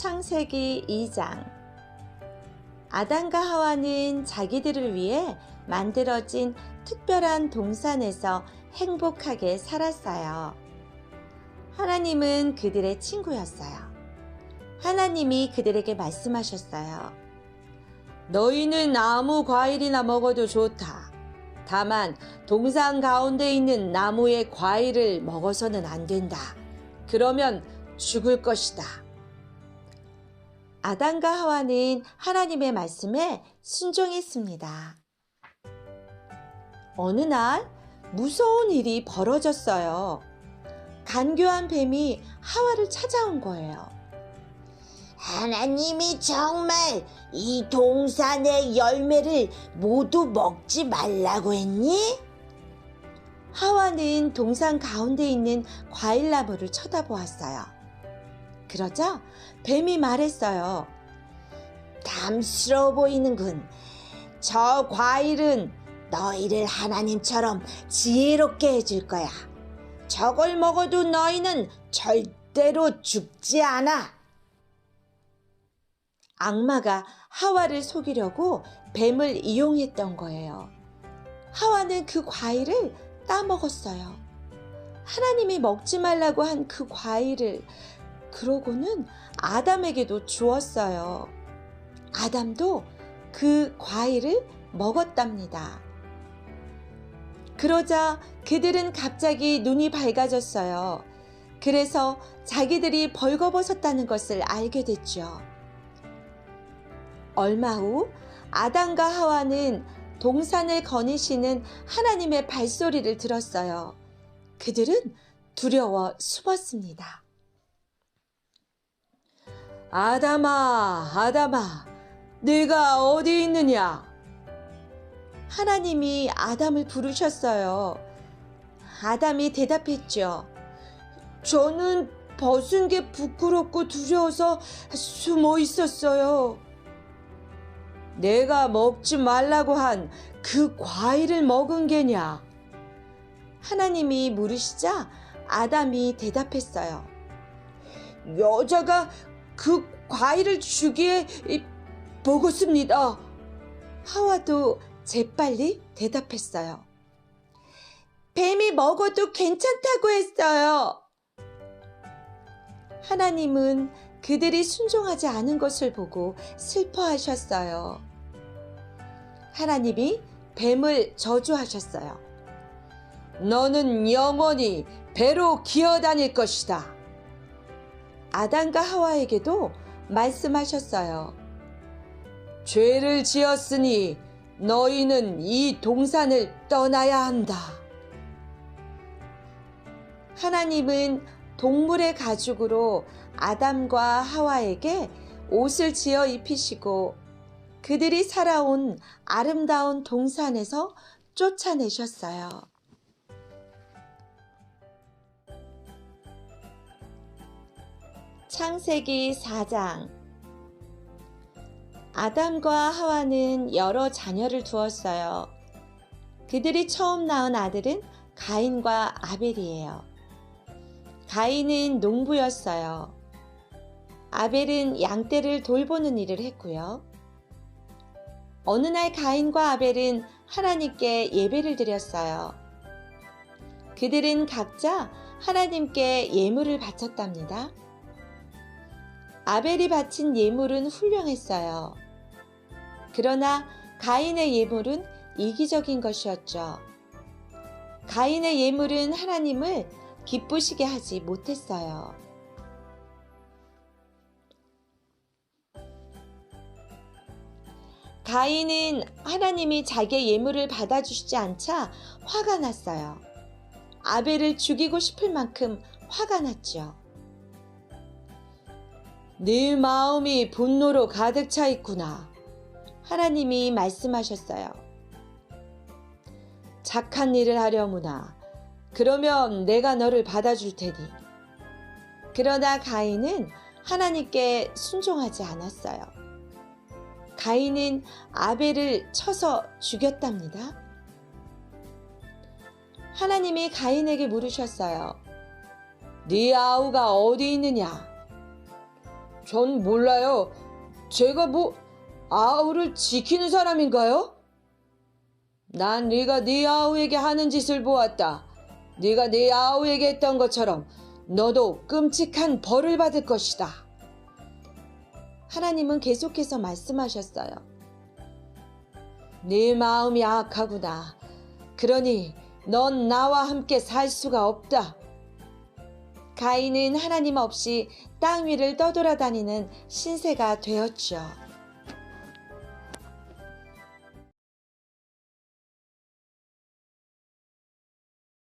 창세기 2장 아담과 하와는 자기들을 위해 만들어진 특별한 동산에서 행복하게 살았어요. 하나님은 그들의 친구였어요. 하나님이 그들에게 말씀하셨어요. 너희는 아무 과일이나 먹어도 좋다. 다만 동산 가운데 있는 나무의 과일을 먹어서는 안 된다. 그러면 죽을 것이다. 아담과 하와는 하나님의 말씀에 순종했습니다. 어느 날 무서운 일이 벌어졌어요. 간교한 뱀이 하와를 찾아온 거예요. 하나님이 정말 이 동산의 열매를 모두 먹지 말라고 했니? 하와는 동산 가운데 있는 과일나무를 쳐다보았어요. 그러자 뱀이 말했어요. 담스러워 보이는군. 저 과일은 너희를 하나님처럼 지혜롭게 해줄 거야. 저걸 먹어도 너희는 절대로 죽지 않아. 악마가 하와를 속이려고 뱀을 이용했던 거예요. 하와는 그 과일을 따먹었어요. 하나님이 먹지 말라고 한 그 과일을 그러고는 아담에게도 주었어요. 아담도 그 과일을 먹었답니다. 그러자 그들은 갑자기 눈이 밝아졌어요. 그래서 자기들이 벌거벗었다는 것을 알게 됐죠. 얼마 후 아담과 하와는 동산을 거니시는 하나님의 발소리를 들었어요. 그들은 두려워 숨었습니다. 아담아, 아담아, 네가 어디 있느냐? 하나님이 아담을 부르셨어요. 아담이 대답했죠. 저는 벗은 게 부끄럽고 두려워서 숨어 있었어요. 내가 먹지 말라고 한 그 과일을 먹은 게냐? 하나님이 물으시자 아담이 대답했어요. 여자가 그 과일을 주기에 먹었습니다. 하와도 재빨리 대답했어요. 뱀이 먹어도 괜찮다고 했어요. 하나님은 그들이 순종하지 않은 것을 보고 슬퍼하셨어요. 하나님이 뱀을 저주하셨어요. 너는 영원히 배로 기어다닐 것이다. 아담과 하와에게도 말씀하셨어요. 죄를 지었으니 너희는 이 동산을 떠나야 한다. 하나님은 동물의 가죽으로 아담과 하와에게 옷을 지어 입히시고 그들이 살아온 아름다운 동산에서 쫓아내셨어요. 창세기 4장 아담과 하와는 여러 자녀를 두었어요. 그들이 처음 낳은 아들은 가인과 아벨이에요. 가인은 농부였어요. 아벨은 양떼를 돌보는 일을 했고요. 어느 날 가인과 아벨은 하나님께 예배를 드렸어요. 그들은 각자 하나님께 예물을 바쳤답니다. 아벨이 바친 예물은 훌륭했어요. 그러나 가인의 예물은 이기적인 것이었죠. 가인의 예물은 하나님을 기쁘시게 하지 못했어요. 가인은 하나님이 자기의 예물을 받아주시지 않자 화가 났어요. 아벨을 죽이고 싶을 만큼 화가 났죠. 네 마음이 분노로 가득 차 있구나. 하나님이 말씀하셨어요. 착한 일을 하려무나. 그러면 내가 너를 받아줄 테니. 그러나 가인은 하나님께 순종하지 않았어요. 가인은 아벨을 쳐서 죽였답니다. 하나님이 가인에게 물으셨어요. 네 아우가 어디 있느냐? 전 몰라요. 제가 뭐 아우를 지키는 사람인가요? 난 네가 네 아우에게 하는 짓을 보았다. 네가 네 아우에게 했던 것처럼 너도 끔찍한 벌을 받을 것이다. 하나님은 계속해서 말씀하셨어요. 네 마음이 악하구나. 그러니 넌 나와 함께 살 수가 없다. 가인은 하나님 없이 땅 위를 떠돌아다니는 신세가 되었죠.